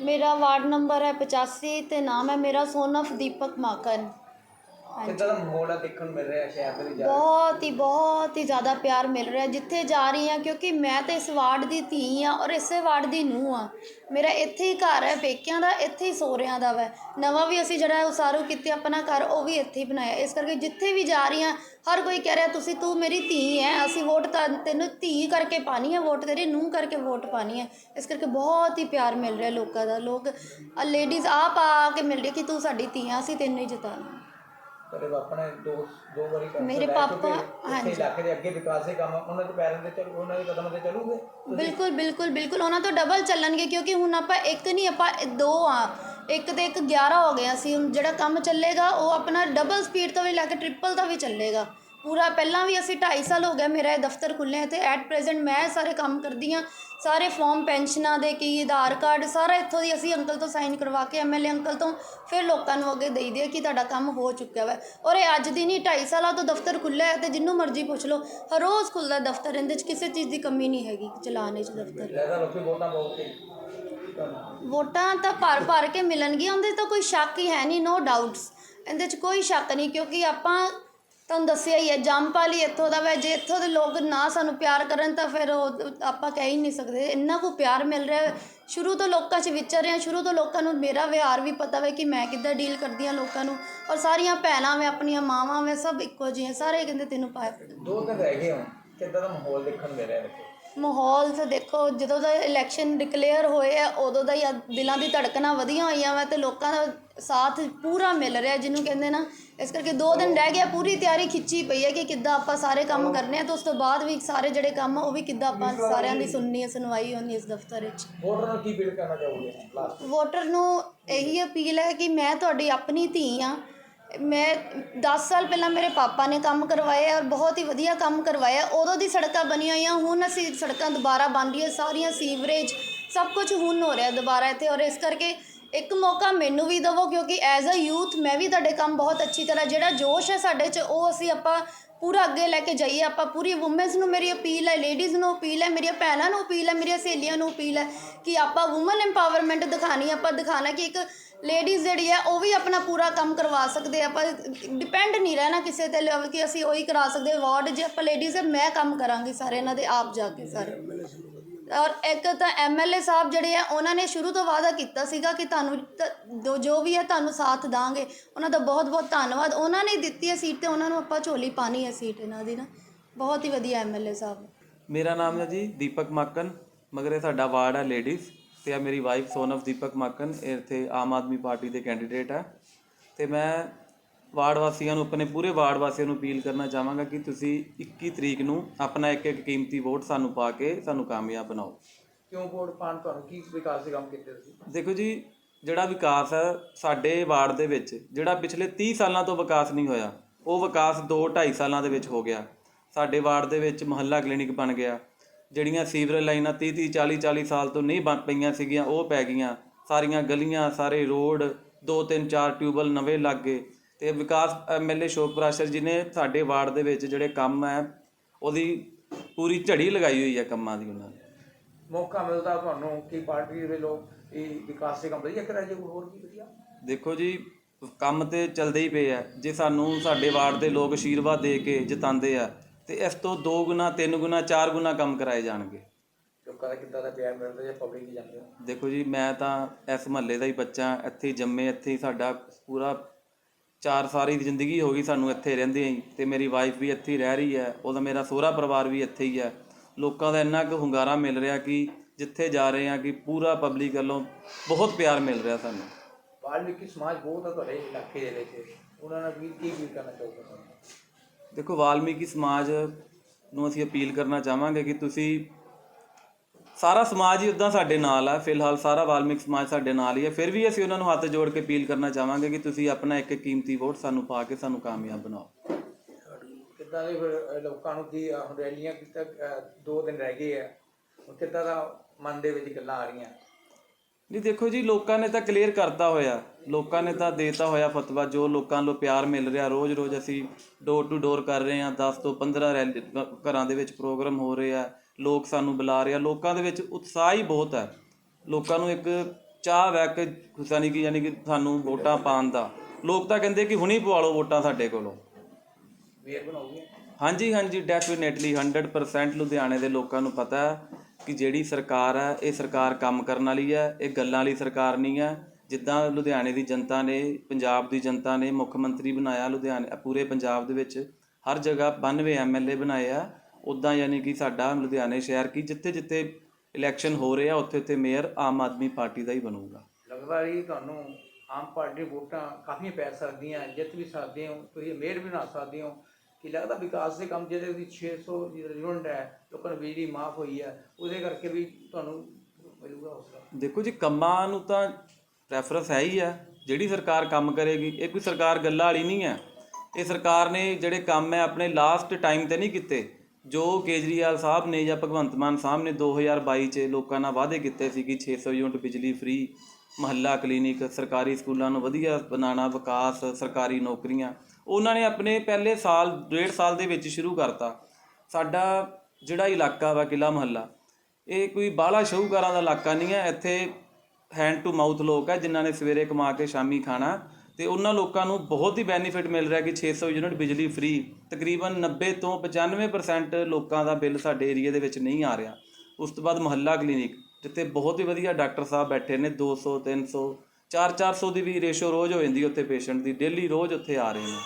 ਮੇਰਾ ward number ਹੈ ਪਚਾਸੀ ਅਤੇ ਨਾਮ ਹੈ ਮੇਰਾ ਸੋਨਫ ਦੀਪਕ ਮਾਕਨ। ਕਿੱਦਾਂ ਦਾ ਮਾਹੌਲ ਆ ਦੇਖਣ ਨੂੰ ਮਿਲ ਰਿਹਾ ਸ਼ਹਿਰ ਦੇ ਵਿੱਚ ਜਾ ਬਹੁਤ ਹੀ ਬਹੁਤ ਹੀ ਜ਼ਿਆਦਾ ਪਿਆਰ ਮਿਲ ਰਿਹਾ। ਜਿੱਥੇ ਜਾ ਰਹੀ ਹਾਂ, ਕਿਉਂਕਿ ਮੈਂ ਤਾਂ ਇਸ ਵਾਰਡ ਦੀ ਧੀ ਆ ਔਰ ਇਸੇ ਵਾਰਡ ਦੀ ਨੂੰਹ ਆ ਮੇਰਾ ਇੱਥੇ ਹੀ ਘਰ ਹੈ, ਪੇਕਿਆਂ ਦਾ, ਇੱਥੇ ਹੀ ਸੋਹਰਿਆਂ ਦਾ ਵਾ। ਨਵਾਂ ਵੀ ਅਸੀਂ ਜਿਹੜਾ ਉਸਾਰੂ ਕੀਤੇ, ਆਪਣਾ ਘਰ, ਉਹ ਵੀ ਇੱਥੇ ਹੀ ਬਣਾਇਆ। ਇਸ ਕਰਕੇ ਜਿੱਥੇ ਵੀ ਜਾ ਰਹੀ ਹਾਂ, ਹਰ ਕੋਈ ਕਹਿ ਰਿਹਾ, ਤੁਸੀਂ, ਤੂੰ ਮੇਰੀ ਧੀ ਹੈ, ਅਸੀਂ ਵੋਟ ਤਾਂ ਤੈਨੂੰ ਧੀ ਕਰਕੇ ਪਾਣੀ ਹੈ ਵੋਟ, ਤੇਰੀ ਨੂੰਹ ਕਰਕੇ ਵੋਟ ਪਾਣੀ ਹੈ। ਇਸ ਕਰਕੇ ਬਹੁਤ ਹੀ ਪਿਆਰ ਮਿਲ ਰਿਹਾ ਲੋਕਾਂ ਦਾ। ਲੋਕ ਲੇਡੀਜ਼ ਆਪ ਆ ਕੇ ਮਿਲ ਰਹੀ ਕਿ ਤੂੰ ਸਾਡੀ ਧੀ ਆ ਅਸੀਂ ਤੈਨੂੰ ਹੀ ਜਿਤਾਉਣਾ। ਤੇਰੇ ਨੇ ਦੋ ਦੋ ਵਾਰੀ ਕੰਮ ਮੇਰੇ ਲੈ ਪਾਪਾ- ਚੁੱਕੇ। ਹਾਂਜੀ। ਇਲਾਕੇ ਦੇ ਅੱਗੇ ਵਿਕਾਸ ਦੇ ਕੰਮ ਉਹਨਾਂ ਦੇ ਪੈਰਾਂ ਤੇ ਚੱਲ ਉਹਨਾਂ ਦੇ ਕਦਮ ਤੇ ਚੱਲੂਗੇ ਬਿਲਕੁਲ ਬਿਲਕੁਲ ਬਿਲਕੁਲ ਉਹਨਾਂ ਤੋਂ ਡਬਲ ਚੱਲਣਗੇ ਕਿਉਂਕਿ ਹੁਣ ਆਪਾਂ ਇੱਕ ਨਹੀਂ ਆਪਾਂ ਦੋ ਆ ਇੱਕ ਤੇ ਇੱਕ 11 ਹੋ ਗਿਆ ਸੀ ਹੁਣ ਜਿਹੜਾ ਕੰਮ ਚੱਲੇਗਾ ਉਹ ਆਪਣਾ ਡਬਲ ਸਪੀਡ ਤੋਂ ਵੀ ਲੈ ਕੇ ਟ੍ਰਿਪਲ ਤੋਂ ਵੀ ਚੱਲੇਗਾ ਪੂਰਾ ਪਹਿਲਾਂ ਵੀ ਅਸੀਂ 2.5 ਸਾਲ ਹੋ ਗਿਆ ਮੇਰਾ ਇਹ ਦਫ਼ਤਰ ਖੁੱਲ੍ਹਿਆ ਅਤੇ ਐਟ ਪ੍ਰੈਜ਼ੈਂਟ ਮੈਂ ਸਾਰੇ ਕੰਮ ਕਰਦੀ ਹਾਂ। ਸਾਰੇ ਫੋਮ ਪੈਨਸ਼ਨਾਂ ਦੇ ਕੀ, ਆਧਾਰ ਕਾਰਡ, ਸਾਰਾ ਇੱਥੋਂ ਦੀ ਅਸੀਂ ਅੰਕਲ ਤੋਂ ਸਾਈਨ ਕਰਵਾ ਕੇ ਐਮਐਲਏ ਅੰਕਲ ਤੋਂ ਫਿਰ ਲੋਕਾਂ ਨੂੰ ਅੱਗੇ ਦੇਈਦੇ ਕਿ ਤੁਹਾਡਾ ਕੰਮ ਹੋ ਚੁੱਕਿਆ ਵਾ। ਔਰ ਇਹ ਅੱਜ ਦੀ ਨਹੀਂ 2.5 ਸਾਲਾਂ ਤੋਂ ਦਫ਼ਤਰ ਖੁੱਲ੍ਹਾ ਹੈ ਤੇ ਜਿੰਨੂੰ ਮਰਜ਼ੀ ਪੁੱਛ ਲਓ, ਹਰ ਰੋਜ਼ ਖੁੱਲ੍ਹਦਾ ਦਫ਼ਤਰ, ਇਹਦੇ 'ਚ ਕਿਸੇ ਚੀਜ਼ ਦੀ ਕਮੀ ਨਹੀਂ ਹੈਗੀ ਚਲਾਉਣੇ 'ਚ ਦਫ਼ਤਰ। ਜ਼ਿਆਦਾ ਲੋਕੀ ਵੋਟਾਂ ਬਹੁਤ ਤੇ ਵੋਟਾਂ ਤਾਂ ਭਰ ਭਰ ਕੇ ਮਿਲਣਗੀਆਂ, ਉਹਦੇ 'ਚ ਤਾਂ ਕੋਈ ਸ਼ੱਕ ਹੀ ਹੈ ਨਹੀਂ ਨੋ ਡਾਊਟਸ ਇਹਦੇ 'ਚ ਕੋਈ ਸ਼ੱਕ ਨਹੀਂ, ਕਿਉਂਕਿ ਆਪਾਂ ਤੁਹਾਨੂੰ ਦੱਸਿਆ ਹੀ ਹੈ ਜੰਮਪਲ ਇੱਥੋਂ ਦਾ ਵਾ ਜੇ ਇੱਥੋਂ ਦੇ ਲੋਕ ਨਾ ਸਾਨੂੰ ਪਿਆਰ ਕਰਨ ਤਾਂ ਫਿਰ ਉਹ ਆਪਾਂ ਕਹਿ ਹੀ ਨਹੀਂ ਸਕਦੇ। ਇੰਨਾ ਕੁ ਪਿਆਰ ਮਿਲ ਰਿਹਾ। ਸ਼ੁਰੂ ਤੋਂ ਲੋਕਾਂ 'ਚ ਵਿਚਰ ਰਹੇ ਸ਼ੁਰੂ ਤੋਂ ਲੋਕਾਂ ਨੂੰ ਮੇਰਾ ਵਿਹਾਰ ਵੀ ਪਤਾ ਵਾ ਕਿ ਮੈਂ ਕਿੱਦਾਂ ਡੀਲ ਕਰਦੀ ਹਾਂ ਲੋਕਾਂ ਨੂੰ। ਔਰ ਸਾਰੀਆਂ ਭੈਣਾਂ ਵੇ ਆਪਣੀਆਂ ਮਾਵਾਂ ਵੇ ਸਭ ਇੱਕੋ ਜਿਹੀਆਂ ਸਾਰੇ ਕਹਿੰਦੇ ਤੈਨੂੰ ਪਾਇਆ ਦੋ ਦਿਨ ਰਹਿ ਗਏ ਹੁਣ ਕਿੱਦਾਂ ਦਾ ਮਾਹੌਲ ਦੇਖਣ ਮਿਲ ਰਿਹਾ ਦੇਖੋ। ਮਾਹੌਲ ਤਾਂ ਦੇਖੋ ਜਦੋਂ ਦਾ ਇਲੈਕਸ਼ਨ ਡਿਕਲੇਅਰ ਹੋਏ ਆ ਉਦੋਂ ਦਾ ਹੀ ਆ ਦਿਲਾਂ ਦੀ ਧੜਕਣਾਂ ਵਧੀਆਂ ਹੋਈਆਂ ਵਾ ਤੇ ਲੋਕਾਂ ਦਾ ਸਾਥ ਪੂਰਾ ਮਿਲ ਰਿਹਾ ਜਿਹਨੂੰ ਕਹਿੰਦੇ ਨਾ ਇਸ ਕਰਕੇ ਦੋ ਦਿਨ ਰਹਿ ਗਿਆ ਪੂਰੀ ਤਿਆਰੀ ਖਿੱਚੀ ਪਈ ਹੈ ਕਿ ਕਿੱਦਾਂ ਆਪਾਂ ਸਾਰੇ ਕੰਮ ਕਰਨੇ ਆ ਤੇ ਉਸ ਤੋਂ ਬਾਅਦ ਵੀ ਸਾਰੇ ਜਿਹੜੇ ਕੰਮ ਆ ਉਹ ਵੀ ਕਿੱਦਾਂ ਆਪਾਂ ਸਾਰਿਆਂ ਦੀ ਸੁਣਨੀ ਹੈ ਸੁਣਵਾਈ ਹੋਣੀ ਇਸ ਦਫ਼ਤਰ ਵਿੱਚ। ਵੋਟਰ ਨੂੰ ਕੀ ਫੀਲ ਕਰਨਾ ਚਾਹੋਗੇ? ਲਾਸਟ ਵੋਟਰ ਨੂੰ ਇਹੀ ਅਪੀਲ ਹੈ ਕਿ ਮੈਂ ਤੁਹਾਡੀ ਆਪਣੀ ਧੀ ਆ ਮੈਂ 10 ਸਾਲ ਪਹਿਲਾਂ ਮੇਰੇ ਪਾਪਾ ਨੇ ਕੰਮ ਕਰਵਾਏ ਔਰ ਬਹੁਤ ਹੀ ਵਧੀਆ ਕੰਮ ਕਰਵਾਇਆ। ਉਦੋਂ ਦੀ ਸੜਕਾਂ ਬਣੀਆਂ ਹੋਈਆਂ ਹੁਣ ਅਸੀਂ ਸੜਕਾਂ ਦੁਬਾਰਾ ਬਣ ਰਹੀਆਂ ਸਾਰੀਆਂ ਸੀਵਰੇਜ ਸਭ ਕੁਝ ਹੁਣ ਹੋ ਰਿਹਾ ਦੁਬਾਰਾ ਇੱਥੇ ਔਰ ਇਸ ਕਰਕੇ ਇੱਕ ਮੌਕਾ ਮੈਨੂੰ ਵੀ ਦਿਵੋ, ਕਿਉਂਕਿ ਐਜ਼ ਅ ਯੂਥ ਮੈਂ ਵੀ ਤੁਹਾਡੇ ਕੰਮ ਬਹੁਤ ਅੱਛੀ ਤਰ੍ਹਾਂ, ਜਿਹੜਾ ਜੋਸ਼ ਹੈ ਸਾਡੇ 'ਚ, ਉਹ ਅਸੀਂ ਆਪਾਂ ਪੂਰਾ ਅੱਗੇ ਲੈ ਕੇ ਜਾਈਏ, ਆਪਾਂ ਪੂਰੀ ਔਮਨਸ ਨੂੰ ਮੇਰੀ ਅਪੀਲ ਹੈ ਲੇਡੀਜ਼ ਨੂੰ ਅਪੀਲ ਹੈ, ਮੇਰੀਆਂ ਭੈਣਾਂ ਨੂੰ ਅਪੀਲ ਹੈ, ਮੇਰੀਆਂ ਸਹੇਲੀਆਂ ਨੂੰ ਅਪੀਲ ਹੈ ਕਿ ਆਪਾਂ ਔਮਨ ਐਮਪਾਵਰਮੈਂਟ ਦਿਖਾਣੀ ਆਪਾਂ ਦਿਖਾਣਾ ਕਿ ਇੱਕ ਲੇਡੀਜ਼ ਜਿਹੜੀ ਹੈ, ਉਹ ਵੀ ਆਪਣਾ ਪੂਰਾ ਕੰਮ ਕਰਵਾ ਸਕਦੇ ਆਪਾਂ ਡਿਪੈਂਡ ਨਹੀਂ ਰਹਿਣਾ ਕਿਸੇ ਤੇ ਲਿਆ ਕਿ ਅਸੀਂ ਉਹੀ ਕਰਾ ਸਕਦੇ ਅਵਾਰਡ ਜੇ ਆਪਾਂ ਲੇਡੀਜ਼ ਹੈ, ਮੈਂ ਕੰਮ ਕਰਾਂਗੀ ਸਾਰੇ ਇਹਨਾਂ ਦੇ, ਆਪ ਜਾ ਕੇ ਸਾਰੇ। ਔਰ ਇੱਕ ਤਾਂ ਐਮਐਲਏ ਸਾਹਿਬ ਜਿਹੜੇ ਆ, ਉਹਨਾਂ ਨੇ ਸ਼ੁਰੂ ਤੋਂ ਵਾਅਦਾ ਕੀਤਾ ਸੀਗਾ ਕਿ ਤੁਹਾਨੂੰ ਤ- ਜੋ- ਜੋ ਵੀ ਹੈ ਤੁਹਾਨੂੰ ਸਾਥ ਦਾਂਗੇ। ਉਹਨਾਂ ਦਾ ਬਹੁਤ ਬਹੁਤ ਧੰਨਵਾਦ। ਉਹਨਾਂ ਨੇ ਦਿੱਤੀ ਹੈ ਸੀਟ ਤੇ ਉਹਨਾਂ ਨੂੰ ਆਪਾਂ ਝੋਲੀ ਪਾਣੀ ਹੈ ਸੀਟ ਇਹਨਾਂ ਦੀ ਨਾ। ਬਹੁਤ ਹੀ ਵਧੀਆ ਐਮਐਲਏ ਸਾਹਿਬ। ਮੇਰਾ ਨਾਮ ਹੈ ਜੀ ਦੀਪਕ ਮਾਕਨ। ਮਗਰ ਇਹ ਸਾਡਾ ਵਾਰਡ ਹੈ ਲੇਡੀਜ਼ ਤੇ ਆ ਮੇਰੀ ਵਾਈਫ ਸੋਨਫ ਦੀਪਕ ਮਾਕਨ। ਇਹ ਇੱਥੇ ਆਮ ਆਦਮੀ ਪਾਰਟੀ ਦੇ ਕੈਂਡੀਡੇਟ ਹੈ। ਤੇ ਮੈਂ ਵਾਰਡ ਵਾਸੀਆਂ ਨੂੰ ਆਪਣੇ ਪੂਰੇ ਵਾਰਡ ਵਾਸੀਆਂ ਨੂੰ ਅਪੀਲ ਕਰਨਾ ਚਾਹਾਂਗਾ ਕਿ ਤੁਸੀਂ 21 ਤਰੀਕ ਨੂੰ ਆਪਣਾ ਇੱਕ ਇੱਕ ਕੀਮਤੀ ਵੋਟ ਸਾਨੂੰ ਪਾ ਕੇ ਸਾਨੂੰ ਕਾਮਯਾਬ ਬਣਾਓ। ਕਿਉਂ ਵੋਟ ਪਾਣ ਤੁਹਾਨੂੰ ਕੀ ਵਿਕਾਸ ਦੇ ਕੰਮ ਕੀਤੇ ਤੁਸੀਂ? ਦੇਖੋ ਜੀ ਜਿਹੜਾ ਵਿਕਾਸ ਹੈ ਸਾਡੇ ਵਾਰਡ ਦੇ ਵਿੱਚ ਜਿਹੜਾ ਪਿਛਲੇ 30 ਸਾਲਾਂ ਤੋਂ ਵਿਕਾਸ ਨਹੀਂ ਹੋਇਆ ਉਹ ਵਿਕਾਸ 2 2.5 ਸਾਲਾਂ ਦੇ ਵਿੱਚ ਹੋ ਗਿਆ। ਸਾਡੇ ਵਾਰਡ ਦੇ ਵਿੱਚ ਮੁਹੱਲਾ ਕਲੀਨਿਕ ਬਣ ਗਿਆ। ਜਿਹੜੀਆਂ ਸੀਵਰੇਜ ਲਾਈਨਾਂ 30 30 40 40 ਸਾਲ ਤੋਂ ਨਹੀਂ ਬਣ ਪਈਆਂ ਸੀਗੀਆਂ ਉਹ ਪੈ ਗਈਆਂ। ਸਾਰੀਆਂ ਗਲੀਆਂ ਸਾਰੇ ਰੋਡ ਦੋ ਤਿੰਨ ਚਾਰ ਟਿਊਬਲ ਨਵੇਂ ਲੱਗ ਗਏ। ਤੇ ਵਿਕਾਸ ਐਮਐਲਏ ਸ਼ੋਕ ਪ੍ਰਾਸ਼ਰ ਜੀ ਨੇ ਸਾਡੇ ਵਾਰਡ ਦੇ ਵਿੱਚ ਜਿਹੜੇ ਕੰਮ ਹੈ ਉਹਦੀ ਪੂਰੀ ਝੜੀ ਲਗਾਈ ਹੋਈ ਹੈ ਕੰਮਾਂ ਦੀ ਉਹਨਾਂ ਨੇ। ਮੌਕਾ ਮਿਲਦਾ ਤੁਹਾਨੂੰ ਕੀ ਪਾਰਟੀ ਦੇ ਲੋਕ ਇਹ ਵਿਕਾਸ ਦੇ ਕੰਮ ਵਧੀਆ ਕਰਾਇਆ ਜੇ ਹੋਰ ਕੀ ਵਧੀਆ? ਦੇਖੋ ਜੀ ਕੰਮ ਤੇ ਚੱਲਦੇ ਹੀ ਪਏ ਆ। ਜੇ ਸਾਨੂੰ ਸਾਡੇ ਵਾਰਡ ਦੇ ਲੋਕ ਆਸ਼ੀਰਵਾਦ ਦੇ ਕੇ ਜਿਤਾਉਂਦੇ ਆ ਤੇ ਇਸ ਤੋਂ 2 ਗੁਣਾ 3 ਗੁਣਾ 4 ਗੁਣਾ ਕੰਮ ਕਰਾਏ ਜਾਣਗੇ। ਲੋਕਾਂ ਦਾ ਕਿੱਦਾਂ ਦਾ ਪਿਆਰ ਮਿਲਦਾ ਜੇ ਪਬਲਿਕ ਦੀ ਜਾਂਦੇ ਹੋ ਦੇਖੋ ਜੀ ਮੈਂ ਤਾਂ ਇਸ ਮਹੱਲੇ ਦਾ ਹੀ ਬੱਚਾ ਇੱਥੇ ਜੰਮੇ ਇੱਥੇ ਹੀ ਸਾਡਾ ਪੂਰਾ ਚਾਰ ਸਾਰੀ ਦੀ ਜ਼ਿੰਦਗੀ ਹੋ ਗਈ ਸਾਨੂੰ ਇੱਥੇ ਰਹਿੰਦੇ ਹੀ ਤੇ ਮੇਰੀ ਵਾਈਫ ਵੀ ਇੱਥੇ ਹੀ ਰਹਿ ਰਹੀ ਹੈ ਉਹਦਾ ਮੇਰਾ ਸਹੁਰਾ ਪਰਿਵਾਰ ਵੀ ਇੱਥੇ ਹੀ ਹੈ। ਲੋਕਾਂ ਦਾ ਇੰਨਾ ਕੁ ਹੁੰਗਾਰਾ ਮਿਲ ਰਿਹਾ ਕਿ ਜਿੱਥੇ ਜਾ ਰਹੇ ਆ ਕਿ ਪੂਰਾ ਪਬਲਿਕ ਵੱਲੋਂ ਬਹੁਤ ਪਿਆਰ ਮਿਲ ਰਿਹਾ ਸਾਨੂੰ। ਵਾਲਮੀਕੀ ਸਮਾਜ ਬਹੁਤ ਆ ਤੁਹਾਡੇ ਇਲਾਕੇ ਦੇ ਵਿੱਚ। ਉਹਨਾਂ ਨਾਲ ਵੀ ਕੀ ਕੀ ਕਰਨਾ ਚਾਹੋਗੇ ਤੁਹਾਨੂੰ ਦੇਖੋ ਵਾਲਮੀਕੀ ਸਮਾਜ ਨੂੰ ਅਸੀਂ ਅਪੀਲ ਕਰਨਾ ਚਾਹਾਂਗੇ ਕਿ ਤੁਸੀਂ ਸਾਰਾ ਸਮਾਜ ਹੀ ਉਦਾਂ ਸਾਡੇ ਨਾਲ ਆ ਫਿਲਹਾਲ ਸਾਰਾ ਵਾਲਮੀਕ ਸਮਾਜ ਸਾਡੇ ਨਾਲ ਹੀ ਹੈ ਫਿਰ ਵੀ ਅਸੀਂ ਉਹਨਾਂ ਨੂੰ ਹੱਥ ਜੋੜ ਕੇ ਅਪੀਲ ਕਰਨਾ ਚਾਹਾਂਗੇ ਕਿ ਤੁਸੀਂ ਆਪਣਾ ਇੱਕ ਕੀਮਤੀ ਵੋਟ ਸਾਨੂੰ ਪਾ ਕੇ ਸਾਨੂੰ ਕਾਮਯਾਬ ਬਣਾਓ। ਕਿੱਦਾਂ ਦੇ ਫਿਰ ਲੋਕਾਂ ਨੂੰ ਕੀ ਹੁਣ ਰੈਲੀਆਂ ਕੀਤਾ ਦੋ ਦਿਨ ਰਹਿ ਗਏ ਆ ਕਿੱਦਾਂ ਦਾ ਮਨ ਦੇ ਵਿੱਚ ਗੱਲਾਂ ਆ ਰਹੀਆਂ? ਨਹੀਂ ਦੇਖੋ ਜੀ ਲੋਕਾਂ ਨੇ ਤਾਂ ਕਲੀਅਰ ਕਰਤਾ ਹੋਇਆ। ਲੋਕਾਂ ਨੇ ਤਾਂ ਦੇਤਾ ਹੋਇਆ ਫਤਵਾ ਜੋ ਲੋਕਾਂ ਨੂੰ ਪਿਆਰ ਮਿਲ ਰਿਹਾ ਰੋਜ਼-ਰੋਜ਼ ਅਸੀਂ ਡੋਰ ਟੂ ਡੋਰ ਕਰ ਰਹੇ ਹਾਂ 10 ਤੋਂ 15 ਰੈਲੀ ਘਰਾਂ ਦੇ ਵਿੱਚ ਪ੍ਰੋਗਰਾਮ ਹੋ ਰਹੇ ਆ। ਲੋਕ ਸਾਨੂੰ ਬੁਲਾ ਰਹੇ ਆ। ਲੋਕਾਂ ਦੇ ਵਿੱਚ ਉਤਸ਼ਾਹ ਹੀ ਬਹੁਤ ਹੈ। ਲੋਕਾਂ ਨੂੰ ਇੱਕ ਚਾਹ ਵੈਕ ਯਾਨੀ ਕਿ ਯਾਨੀ ਕਿ ਸਾਨੂੰ ਵੋਟਾਂ ਪਾਉਣ ਦਾ। ਲੋਕ ਤਾਂ ਕਹਿੰਦੇ ਕਿ ਹੁਣੀ ਪਵਾ ਲਓ ਵੋਟਾਂ ਸਾਡੇ ਕੋਲੋਂ। ਮੇਅਰ ਬਣਾਉਗੇ ਹਾਂਜੀ ਹਾਂਜੀ ਡੈਫੀਨੇਟਲੀ 100% ਲੁਧਿਆਣੇ ਦੇ ਲੋਕਾਂ ਨੂੰ ਪਤਾ ਹੈ ਕਿ ਜਿਹੜੀ ਸਰਕਾਰ ਹੈ ਇਹ ਸਰਕਾਰ ਕੰਮ ਕਰਨ ਵਾਲੀ ਹੈ ਇਹ ਗੱਲਾਂ ਵਾਲੀ ਸਰਕਾਰ ਨਹੀਂ ਹੈ। ਜਿੱਦਾਂ ਲੁਧਿਆਣੇ ਦੀ ਜਨਤਾ ਨੇ ਪੰਜਾਬ ਦੀ ਜਨਤਾ ਨੇ ਮੁੱਖ ਮੰਤਰੀ ਬਣਾਇਆ ਲੁਧਿਆਣੇ ਪੂਰੇ ਪੰਜਾਬ ਦੇ ਵਿੱਚ। ਹਰ ਜਗ੍ਹਾ 92 ਐਮਐਲਏ ਬਣਾਏ ਆ। ਉਦਾਂ ਯਾਨੀ ਕਿ ਸਾਡਾ ਲੁਧਿਆਣੇ ਸ਼ਹਿਰ ਕੀ ਜਿੱਥੇ ਜਿੱਥੇ ਇਲੈਕਸ਼ਨ ਹੋ ਰਿਹਾ ਉੱਥੇ ਉੱਥੇ ਮੇਅਰ ਆਮ ਆਦਮੀ ਪਾਰਟੀ ਦਾ ਹੀ ਬਣੂਗਾ। ਲੱਗਦਾ ਜੀ ਤੁਹਾਨੂੰ ਆਮ ਪਾਰਟੀ ਵੋਟਾਂ ਕਾਫੀ ਪੈ ਸਕਦੀਆਂ ਜਿੱਤ ਵੀ ਸਕਦੇ ਹੋ ਤੁਸੀਂ ਮੇਅਰ ਵੀ ਬਣਾ ਸਕਦੇ ਹੋ। ਕਿ ਲੱਗਦਾ ਵਿਕਾਸ ਦੇ ਕੰਮ ਜਿਹੜੇ ਉਹਦੀ 600 ਯੂਨਿਟ ਹੈ ਲੋਕਾਂ ਨੂੰ ਬਿਜਲੀ ਮਾਫ ਹੋਈ ਹੈ ਉਹਦੇ ਕਰਕੇ ਵੀ ਤੁਹਾਨੂੰ ਮਿਲੂਗਾ ਹੌਸਲਾ? ਦੇਖੋ ਜੀ ਕੰਮਾਂ ਨੂੰ ਤਾਂ ਪ੍ਰੈਫਰੈਂਸ ਹੈ ਹੀ ਆ ਜਿਹੜੀ ਸਰਕਾਰ ਕੰਮ ਕਰੇਗੀ ਇਹ ਕੋਈ ਸਰਕਾਰ ਗੱਲਾਂ ਵਾਲੀ ਨਹੀਂ ਹੈ। ਇਹ ਸਰਕਾਰ ਨੇ ਜਿਹੜੇ ਕੰਮ ਹੈ ਆਪਣੇ ਲਾਸਟ ਟਾਈਮ ਤੇ ਨਹੀਂ ਕੀਤੇ। ਜੋ ਕੇਜਰੀਵਾਲ ਸਾਹਿਬ ਨੇ ਜਾਂ ਭਗਵੰਤ ਮਾਨ ਸਾਹਿਬ ਨੇ 2022 ਚ ਲੋਕਾਂ ਨਾਲ ਵਾਅਦੇ ਕੀਤੇ ਸੀ ਕਿ 600 ਯੂਨਿਟ ਬਿਜਲੀ ਫ੍ਰੀ ਮਹੱਲਾ ਕਲੀਨਿਕ ਸਰਕਾਰੀ ਸਕੂਲਾਂ ਨੂੰ ਵਧੀਆ ਬਣਾਉਣਾ, ਵਿਕਾਸ, ਸਰਕਾਰੀ ਨੌਕਰੀਆਂ, ਉਹਨਾਂ ਨੇ ਆਪਣੇ ਪਹਿਲੇ ਸਾਲ, ਡੇਢ ਸਾਲ ਦੇ ਵਿੱਚ ਸ਼ੁਰੂ ਕਰਤਾ। ਸਾਡਾ ਜਿਹੜਾ ਇਲਾਕਾ ਵਾ ਕਿਲਾ ਮਹੱਲਾ, ਇਹ ਕੋਈ ਬਾਹਲਾ ਸ਼ਾਹੂਕਾਰਾਂ ਦਾ ਇਲਾਕਾ ਨਹੀਂ ਹੈ। ਇੱਥੇ ਹੈਂਡ ਟੂ ਮਾਊਥ ਲੋਕ ਹੈ ਜਿਨ੍ਹਾਂ ਨੇ ਸਵੇਰੇ ਕਮਾ ਕੇ ਸ਼ਾਮੀ ਖਾਣਾ। ਤੇ ਉਹਨਾਂ ਲੋਕਾਂ ਨੂੰ ਬਹੁਤ ਹੀ ਬੈਨੀਫਿਟ ਮਿਲ ਰਿਹਾ ਕਿ 600 ਯੂਨਿਟ ਬਿਜਲੀ ਫ੍ਰੀ ਤਕਰੀਬਨ 90 ਤੋਂ 95% ਲੋਕਾਂ ਦਾ ਬਿੱਲ ਸਾਡੇ ਏਰੀਆ ਦੇ ਵਿੱਚ ਨਹੀਂ ਆ ਰਿਹਾ। ਉਸ ਤੋਂ ਬਾਅਦ ਮੁਹੱਲਾ ਕਲੀਨਿਕ ਜਿੱਥੇ ਬਹੁਤ ਹੀ ਵਧੀਆ ਡਾਕਟਰ ਸਾਹਿਬ ਬੈਠੇ ਨੇ 200 300 4 400 ਦੀ ਵੀ ਰੇਸ਼ੋ ਰੋਜ਼ ਹੋ ਜਾਂਦੀ ਉੱਥੇ ਪੇਸ਼ੈਂਟ ਦੀ ਡੇਲੀ ਰੋਜ਼ ਉੱਥੇ ਆ ਰਹੇ ਨੇ।